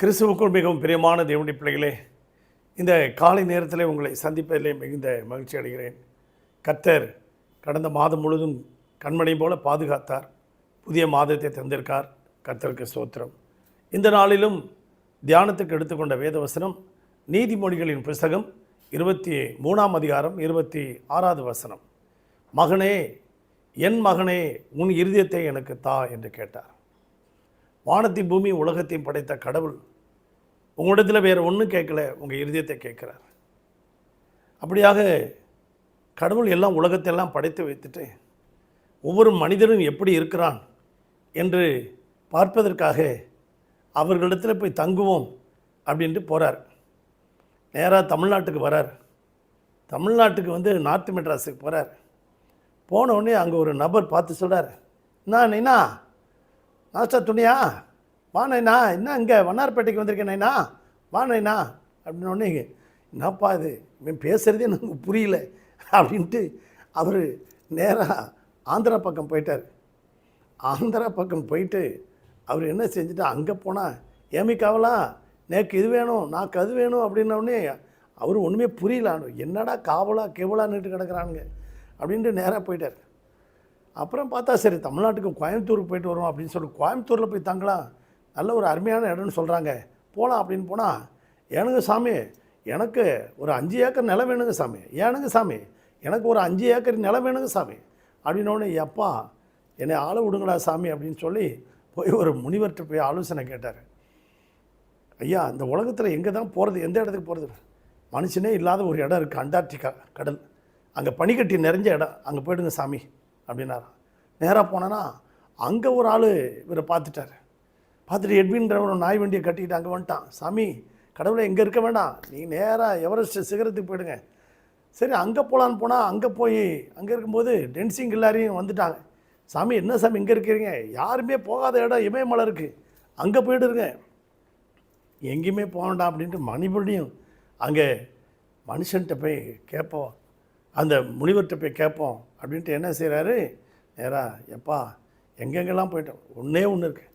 கிறிஸ்துவுக்குள் மிகவும் பிரியமான தேவனுடைய பிள்ளைகளே இந்த காலை நேரத்தில் உங்களை சந்திப்பதிலே மிகுந்த மகிழ்ச்சி அடைகிறேன். கர்த்தர் கடந்த மாதம் முழுதும் கண்மணி போல பாதுகாத்தார். புதிய மாதத்தை தந்திருக்கார். கர்த்தருக்கு சோத்திரம் இந்த நாளிலும் தியானத்துக்கு எடுத்துக்கொண்ட வேதவசனம் நீதிமொழிகளின் புஸ்தகம் இருபத்தி மூணாம் அதிகாரம் இருபத்தி ஆறாவது வசனம். மகனே என் மகனே உன் இருதயத்தை எனக்கு தா என்று கேட்டார். வானத்தையும் பூமி உலகத்தையும் படைத்த கடவுள் உங்களிடத்தில் வேறு ஒன்றும் கேட்கல உங்கள் இருதயத்தை கேட்குறார். அப்படியாக கடவுள் எல்லாம் உலகத்தையெல்லாம் படைத்து வைத்துட்டு ஒவ்வொரு மனிதனும் எப்படி இருக்கிறான் என்று பார்ப்பதற்காக அவர்களிடத்தில் போய் தங்குவோம் அப்படின்ட்டு போகிறார் நேராக தமிழ்நாட்டுக்கு வரார். தமிழ்நாட்டுக்கு வந்து நார்த் மெட்ராஸுக்கு போகிறார் போனவுடனே அங்கே ஒரு நபர் பார்த்து சொல்கிறார் என்ன மாஸ்டர் துணியா? வா என்ன இங்கே? வண்ணார்பேட்டைக்கு வந்திருக்கேன் நைனா. வா அப்படின்னு உடனே என்னப்பா இது? இவன் பேசுகிறதே எனக்கு புரியல. அப்படின்ட்டு அவர் நேராக ஆந்திரா பக்கம் போயிட்டார். ஆந்திரா பக்கம் போயிட்டு அவர் என்ன செஞ்சுட்டு அங்கே போனால் ஏமி காவலா நேக்கு இது வேணும் நாக்கு அது வேணும். அப்படின்ன உடனே அவர் ஒன்றுமே புரியல. என்னடா காவலா கேவலான்னுட்டு கிடக்குறானுங்க. அப்படின்ட்டு நேராக போயிட்டார். அப்புறம் பார்த்தா சரி தமிழ்நாட்டுக்கு கோயம்புத்தூருக்கு போயிட்டு வருவோம் அப்படின்னு சொல்லி கோயம்புத்தூரில் போய் தங்கலாம். நல்ல ஒரு அருமையான இடம்னு சொல்கிறாங்க போகலாம் அப்படின்னு போனால் ஏனுங்க சாமி எனக்கு ஒரு அஞ்சு ஏக்கர் நிலம் வேணுங்க சாமி. ஏனுங்க சாமி எனக்கு ஒரு அஞ்சு ஏக்கர் நிலம் வேணுங்க சாமி. அப்படின்னோடனே எப்பா என்னை ஆள விடுங்களா சாமி? அப்படின்னு சொல்லி போய் ஒரு முனிவர்கிட்ட போய் ஆலோசனை கேட்டார். ஐயா இந்த உலகத்தில் எங்கே தான் போகிறது எந்த இடத்துக்கு போகிறது மனுஷனே இல்லாத ஒரு இடம் இருக்குது அண்டார்டிகா கடல். அங்கே பனிக்கட்டி நிறைஞ்ச இடம். அங்கே போயிடுங்க சாமி. அப்படின்னாராம் நேராக போனேன்னா அங்கே ஒரு ஆள் இவரை பார்த்துட்டார். பார்த்துட்டு எட்வின்றவர் ஒரு நாய் வண்டியை கட்டிக்கிட்டு அங்கே வந்துட்டான். சாமி கடவுளை எங்கே இருக்க வேண்டாம். நீ நேராக எவரெஸ்ட் சிகரத்துக்கு போயிடுங்க. சரி அங்கே போகலான்னு போனால் அங்கே போய் அங்கே இருக்கும்போது டென்சிங் எல்லாரையும் வந்துட்டாங்க. சாமி என்ன சாமி இங்கே இருக்கிறீங்க? யாருமே போகாத இடம் இமயமலை இருக்குது அங்கே போயிடுருங்க எங்கேயுமே போக வேண்டாம் அப்படின்ட்டு மறுபடியும் அங்கே மனுஷன்கிட்ட போய் கேட்போம். அந்த முனிவர்கிட்ட போய் கேட்போம். அப்படின்ட்டு என்ன செய்கிறாரு நேராக எப்பா எங்கெங்கெல்லாம் போயிட்டோம் ஒன்றே ஒன்று இருக்குது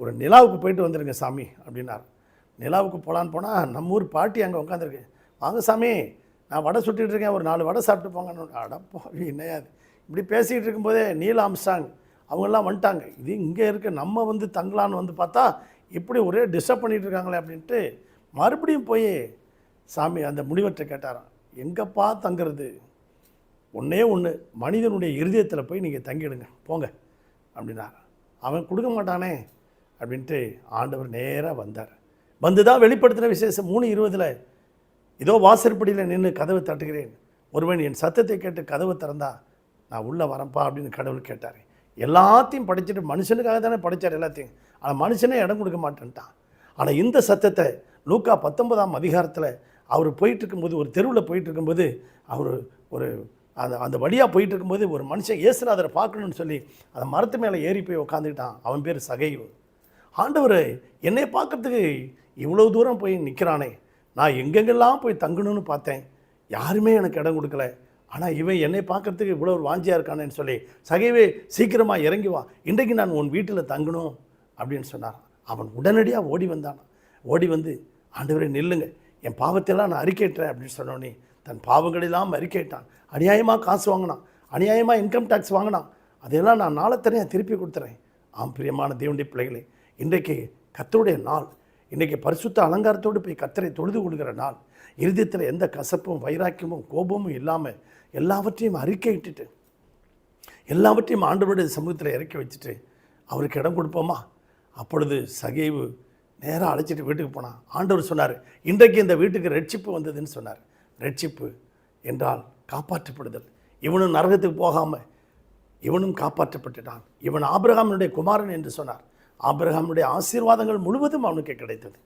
ஒரு நிலாவுக்கு போயிட்டு வந்துடுங்க சாமி அப்படின்னார். நிலாவுக்கு போகலான்னு போனால் நம்ம ஊர் பாட்டி அங்கே உட்காந்துருக்கு வாங்க சாமி நான் வடை சுட்டிகிட்டு இருக்கேன். ஒரு நாலு வடை சாப்பிட்டு போங்கன்னு. அடப்போ என்னையாது இப்படி பேசிகிட்டு இருக்கும்போதே நீல ஆம்ஸ்டாங் அவங்கெல்லாம் வந்துட்டாங்க. இது இங்கே இருக்க நம்ம வந்து தங்கலான்னு வந்து பார்த்தா இப்படி ஒரே டிஸ்டர்ப் பண்ணிகிட்டு இருக்காங்களே அப்படின்ட்டு மறுபடியும் போய் சாமி அந்த முனிவர்கிட்ட கேட்டாராம். எங்கப்பா தங்குறது? ஒன்றே ஒன்று மனிதனுடைய இருதயத்தில் போய் நீங்கள் தங்கிடுங்க போங்க அப்படின்னா அவன் கொடுக்க மாட்டானே அப்படின்ட்டு ஆண்டவர் நேராக வந்தார். வந்து தான் வெளிப்படுத்தின விசேஷம் மூணு இருபதில் இதோ வாசற்படியில் நின்று கதவை தட்டுகிறேன் ஒருவன் என் சத்தத்தை கேட்டு கதவை திறந்தா நான் உள்ளே வரேன்ப்பா அப்படின்னு கடவுள் கேட்டார். எல்லாத்தையும் படிச்சுட்டு மனுஷனுக்காக தானே படித்தார் எல்லாத்தையும். ஆனால் மனுஷனே இடம் கொடுக்க மாட்டேன்ட்டான். ஆனால் இந்த சத்தத்தை லூக்கா பத்தொன்பதாம் அதிகாரத்தில் அவர் போயிட்டு இருக்கும்போது ஒரு தெருவில் போயிட்டு இருக்கும்போது அவர் ஒரு அந்த அந்த வழியாக போயிட்டு இருக்கும்போது ஒரு மனுஷன் இயேசுநாதரை பார்க்கணும்னு சொல்லி அந்த மரத்து மேலே ஏறி போய் உட்காந்துக்கிட்டான் அவன் பேர் சகைவு ஆண்டவர் என்னை பார்க்கறதுக்கு இவ்வளோ தூரம் போய் நிற்கிறானே நான் எங்கெங்கெல்லாம் போய் தங்கணும்னு பார்த்தேன். யாருமே எனக்கு இடம் கொடுக்கல. ஆனால் இவன் என்னை பார்க்கறதுக்கு இவ்வளோ ஒரு வாஞ்சியாக இருக்கானேன்னு சொல்லி சகைவே சீக்கிரமாக இறங்கி வா. இன்றைக்கு நான் உன் வீட்டில் தங்கணும். அப்படின்னு சொன்னார் அவன் உடனடியாக ஓடி வந்தான். ஓடி வந்து ஆண்டவரே நில்லுங்க. என் பாவத்தையெல்லாம் நான் அறிக்கைட்டேன் அப்படின்னு சொன்னோன்னே தன் பாவங்களெல்லாம் அறிக்கையிட்டான் அநியாயமாக காசு வாங்கினான். அநியாயமாக இன்கம் டேக்ஸ் வாங்கினான். அதையெல்லாம் நான் நாளத்தனையாக திருப்பி கொடுத்துறேன். ஆம் பிரியமான தேவனுடைய பிள்ளைகளே இன்றைக்கு கத்தருடைய நாள். இன்றைக்கி பரிசுத்த அலங்காரத்தோடு போய் கத்தரை தொழுது கொடுக்குற நாள். இருதயத்தில் எந்த கசப்பும் வைராக்கியமும் கோபமும் இல்லாமல் எல்லாவற்றையும் அறிக்கையிட்டுட்டு எல்லாவற்றையும் ஆண்டவருடைய சமூகத்தில் இறக்கி வச்சுட்டு அவருக்கு இடம் கொடுப்போமா? அப்பொழுது சகைவு நேராக அழைச்சிட்டு வீட்டுக்கு போனான். ஆண்டவர் சொன்னார் இன்றைக்கு இந்த வீட்டுக்கு ரட்சிப்பு வந்ததுன்னு சொன்னார். ரட்சிப்பு என்றால் காப்பாற்றப்படுதல். இவனும் நரகத்துக்கு போகாமல் இவனும் காப்பாற்றப்பட்டுட்டான். இவன் ஆபிரகாமனுடைய குமாரன் என்று சொன்னார். ஆபிரகாமனுடைய ஆசீர்வாதங்கள் முழுவதும் அவனுக்கு கிடைத்தது.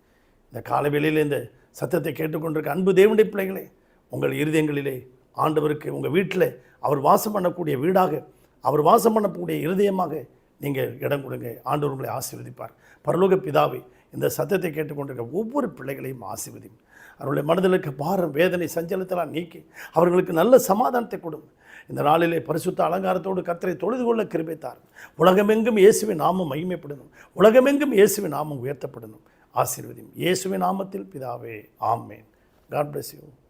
இந்த காலவெளியில் இந்த சத்தத்தை கேட்டுக்கொண்டிருக்க அன்பு தேவனுடைய பிள்ளைகளே உங்கள் இருதயங்களிலே ஆண்டவருக்கு உங்கள் வீட்டில் அவர் வாசம் பண்ணக்கூடிய வீடாக அவர் வாசம் பண்ணக்கூடிய இருதயமாக நீங்கள் இடம் கொடுங்க. ஆண்டவர் உங்களை ஆசீர்வதிப்பார். பரலோக பிதாவை இந்த சத்தத்தை கேட்டுக்கொண்டிருக்க ஒவ்வொரு பிள்ளைகளையும் ஆசீர்வதியும். அவருடைய மனதிலுக்கு பாரம் வேதனை சஞ்சலத்தெல்லாம் நீக்கி அவர்களுக்கு நல்ல சமாதானத்தை கொடுங்க இந்த நாளிலே பரிசுத்த அலங்காரத்தோடு கத்தரை தொழுது கொள்ள கிருபித்தார். உலகமெங்கும் இயேசுவின் நாமம் மகிமைப்படணும் உலகமெங்கும் இயேசுவின் நாமம் உயர்த்தப்படணும் ஆசீர்வதியும். இயேசுவின் நாமத்தில் பிதாவே. ஆமேன். God bless you